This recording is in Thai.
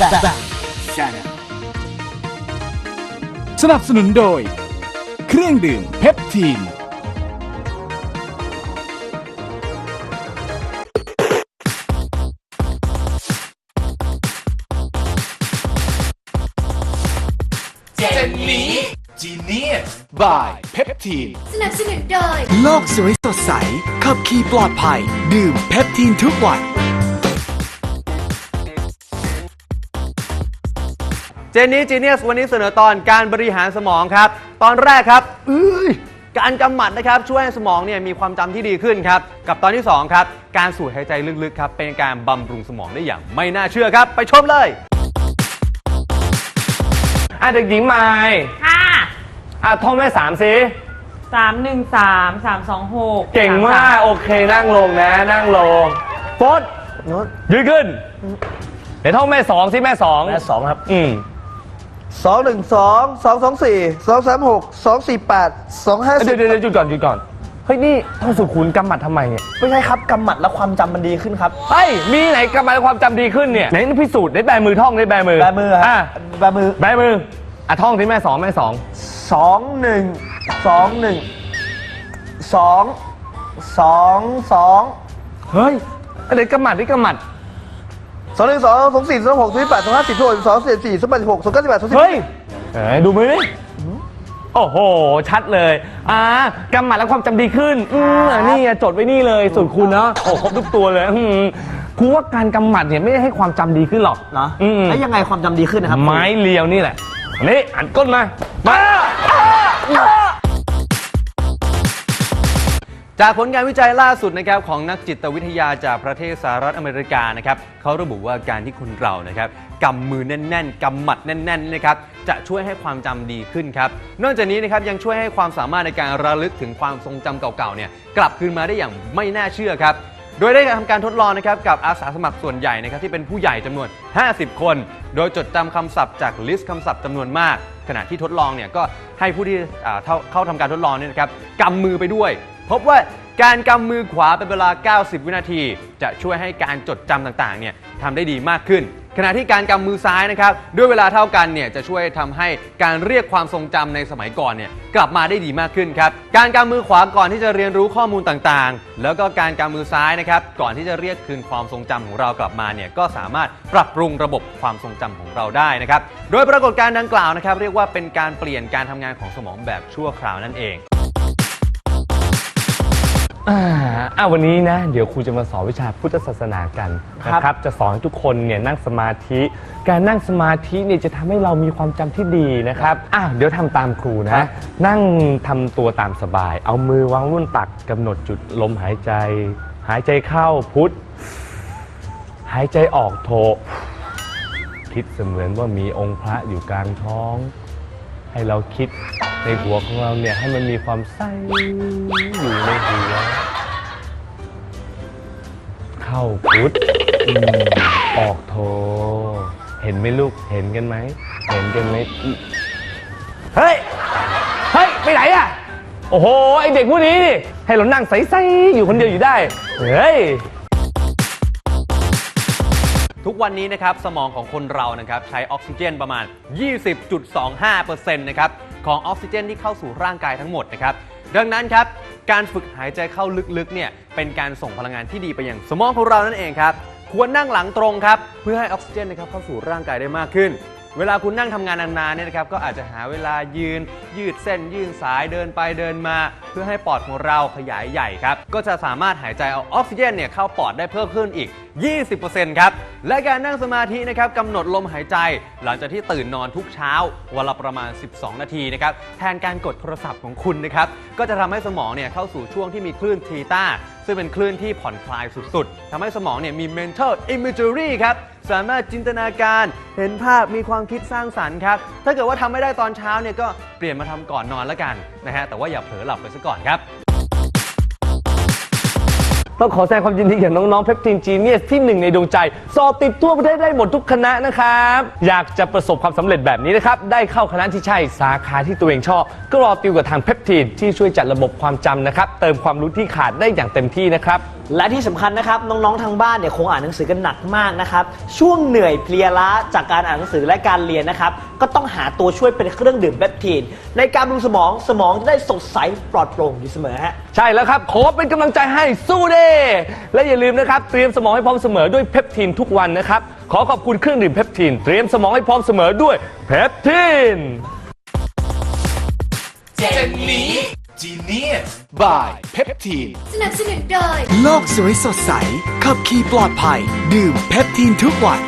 Bang Channel สนับสนุนโดย เครื่องดื่มเพปทีน เจนนี้จีนียสบายเพปทีน สนับสนุนโดย โลกสวยสดใส ขับขี่ปลอดภัย ดื่มเพปทีนทุกวัน เจนนี่จีเนียสวันนี้เสนอตอนการบริหารสมองครับ ตอนแรกครับเอ้ยการกำหมัดนะครับช่วยให้สมองเนี่ยมีความจำที่ดีขึ้นครับกับตอนที่ 2 ครับ การสูดหายใจลึกๆครับเป็นการบำรุงสมองได้อย่างไม่น่าเชื่อครับ ไปชมเลยอะเด็กหญิงไม้ค่ะอะท่องแม่สามสิสามหนึ่งสามสามสองหกเก่งมากโอเคนั่งลงนะ นั่งลงโฟดยืนขึ้นเดี๋ยวท่องแม่สองสิแม่สองแม่สองครับ อืม สองหนึ่งสองสองสองสี่สองสามหกสองสี่แปดสองห้าสิเดี๋บยวเดี๋ยวเดี๋ยวหยุดก่อนหยุดก่อน เฮ้ย นี่ท่องสุขุนกำหมัดทำไมเนี่ย ไม่ใช่ครับกำหมัดแล้วความจำมันดีขึ้นครับ เฮ้ย มีไหนกำหมัดความจำดีขึ้นเนี่ย ไหนพิสูจน์ได้แบมือท่องได้แบมือแบมืออะฮะแบมือแบมือ อะท่องที่แม่สองแม่สองสองหนึ่งสองหนึ่งสองสองสองเฮ้ยเดี๋ยวกำหมัดนี่กำหมัด สองหนึ่งสองสองสี่สองหกสองแปดสองห้าสิบสองสองสี่สี่สองแปดสิบหกสองเก้าสิบแปดสองสิบเฮ้ยเอ้ยดูมือดิโอ้โห ชัดเลย อ่ากำหมัดแล้วความจำดีขึ้น อืมอะนี่ไงจดไว้นี่เลยสูตรคุณเนาะโอ้ครบทุกตัวเลยอืมครูว่าการกำหมัดเนี่ยไม่ได้ให้ความจำดีขึ้นหรอกเนาะอืมแล้วยังไงความจำดีขึ้นนะครับ ไม้เลียวนี่แหละอันนี้อันก้นมามา จากผลการวิจัยล่าสุดนะครับของนักจิตวิทยาจากประเทศสหรัฐอเมริกานะครับเขาระบุว่าการที่คนเรานะครับกำมือแน่น ๆกำหมัดแน่นๆนะครับจะช่วยให้ความจำดีขึ้นครับนอกจากนี้นะครับยังช่วยให้ความสามารถในการระลึกถึงความทรงจำเก่าๆเนี่ยกลับคืนมาได้อย่างไม่น่าเชื่อครับโดยได้ทำการทดลองนะครับกับอาสาสมัครส่วนใหญ่นะครับที่เป็นผู้ใหญ่จำนวน 50 คน โดยจดจำคำศัพท์จากลิสต์คำศัพท์จำนวนมาก ขณะที่ทดลองเนี่ยก็ให้ผู้ที่อ่าเข้าเข้าทำการทดลองเนี่ยนะครับกำมือไปด้วย พบว่าการกำมือขวาเป็นเวลา 90 วินาที จะช่วยให้การจดจำต่างๆเนี่ยทำได้ดีมากขึ้น ขณะที่การกำมือซ้ายนะครับด้วยเวลาเท่ากันเนี่ยจะช่วยทำให้การเรียกความทรงจำในสมัยก่อนเนี่ยกลับมาได้ดีมากขึ้นครับการกำมือขวาก่อนที่จะเรียนรู้ข้อมูลต่างๆ แล้วก็การกำมือซ้ายนะครับก่อนที่จะเรียกคืนความทรงจำของเรากลับมาเนี่ยก็สามารถปรับปรุงระบบความทรงจำของเราได้นะครับโดยปรากฏการณ์ดังกล่าวนะครับเรียกว่าเป็นการเปลี่ยนการทำงานของสมองแบบชั่วคราวนั่นเอง อ่าอะวันนี้นะ เดี๋ยวครูจะมาสอนวิชาพุทธศาสนากันนะครับ จะสอนให้ทุกคนเนี่ยนั่งสมาธิ การนั่งสมาธิเนี่ยจะทำให้เรามีความจำที่ดีนะครับอะเดี๋ยวทำตามครูนะนั่งทำตัวตามสบาย เอามือวางบนตักกำหนดจุดลมหายใจ หายใจเข้าพุทธหายใจออกโท คิดเสมือนว่ามีองค์พระอยู่กลางท้อง ให้เราคิด ในหัวของเราเนี่ยให้มันมีความใสอยู่ในหัวเข้าพุทธออกโท เห็นไหมลูกเห็นกันไหม เห็นกันไหมเฮ้ย เฮ้ย ไปไหนอะโอ้โห ไอเด็กพวกนี้ ให้เรานั่งใสๆอยู่คนเดียวอยู่ได้ เฮ้ยทุกวันนี้นะครับสมองของคนเรานะครับใช้ออกซิเจนประมาณ 20.25%นะครับ ของออกซิเจนที่เข้าสู่ร่างกายทั้งหมดนะครับ ดังนั้นครับ การฝึกหายใจเข้าลึกๆ เนี่ยเป็นการส่งพลังงานที่ดีไปยังสมองของเรานั่นเองครับ ควรนั่งหลังตรงครับเพื่อให้ออกซิเจนนะครับเข้าสู่ร่างกายได้มากขึ้น เวลาคุณนั่งทำงานนานๆเนี่ยนะครับก็อาจจะหาเวลายืน ยืดเส้นยืดสายเดินไปเดินมา เพื่อให้ปอดของเราขยายใหญ่ครับก็จะสามารถหายใจเอาออกซิเจนเนี่ยเข้าปอดได้เพิ่มขึ้นอีก 20%ครับและการนั่งสมาธินะครับกำหนดลมหายใจ หลังจากที่ตื่นนอนทุกเช้าวันละประมาณ 12 นาทีนะครับแทนการกดโทรศัพท์ของคุณนะครับก็จะทำให้สมองเนี่ยเข้าสู่ช่วงที่มีคลื่นทีตาซึ่งเป็นคลื่นที่ผ่อนคลายสุดๆทำให้สมองเนี่ยมี mental imagery ครับ สามารถจินตนาการเห็นภาพมีความคิดสร้างสรรค์ครับ ถ้าเกิดว่าทำไม่ได้ตอนเช้าเนี่ยก็เปลี่ยนมาทำก่อนนอนแล้วกันนะฮะแต่ว่าอย่าเผลอหลับไปซะก่อนครับ ต้องขอแสดงความยินดีกับน้องๆเพปทีนจีเนียสที่หนึ่งในดวงใจ สอบติดทั่วประเทศได้หมดทุกคณะนะครับ อยากจะประสบความสำเร็จแบบนี้นะครับ ได้เข้าคณะที่ใช่สาขาที่ตัวเองชอบ ก็รอติวกับทางเพปทีนที่ช่วยจัดระบบความจำนะครับ เติมความรู้ที่ขาดได้อย่างเต็มที่นะครับ และที่สำคัญนะครับน้องๆทางบ้านเนี่ยคงอ่านหนังสือกันหนักมากนะครับช่วงเหนื่อยเพลียล้าจากการอ่านหนังสือและการเรียนนะครับก็ต้องหาตัวช่วยเป็นเครื่องดื่มเบปทีนในการบำรุงสมองสมองจะได้สดใสปลอดโปร่งอยู่เสมอฮะใช่แล้วครับขอเป็นกำลังใจให้สู้เด้และอย่าลืมนะครับเตรียมสมองให้พร้อมเสมอด้วยเพปทีนทุกวันนะครับขอขอบคุณเครื่องดื่มเพปทีนเตรียมสมองให้พร้อมเสมอด้วยเพปทีนเจนนี้ Genius by Peptine สนับสนุนโดย โลกสวยสดใส ขับขี่ปลอดภัย ดื่มเพปทีนทุกวัน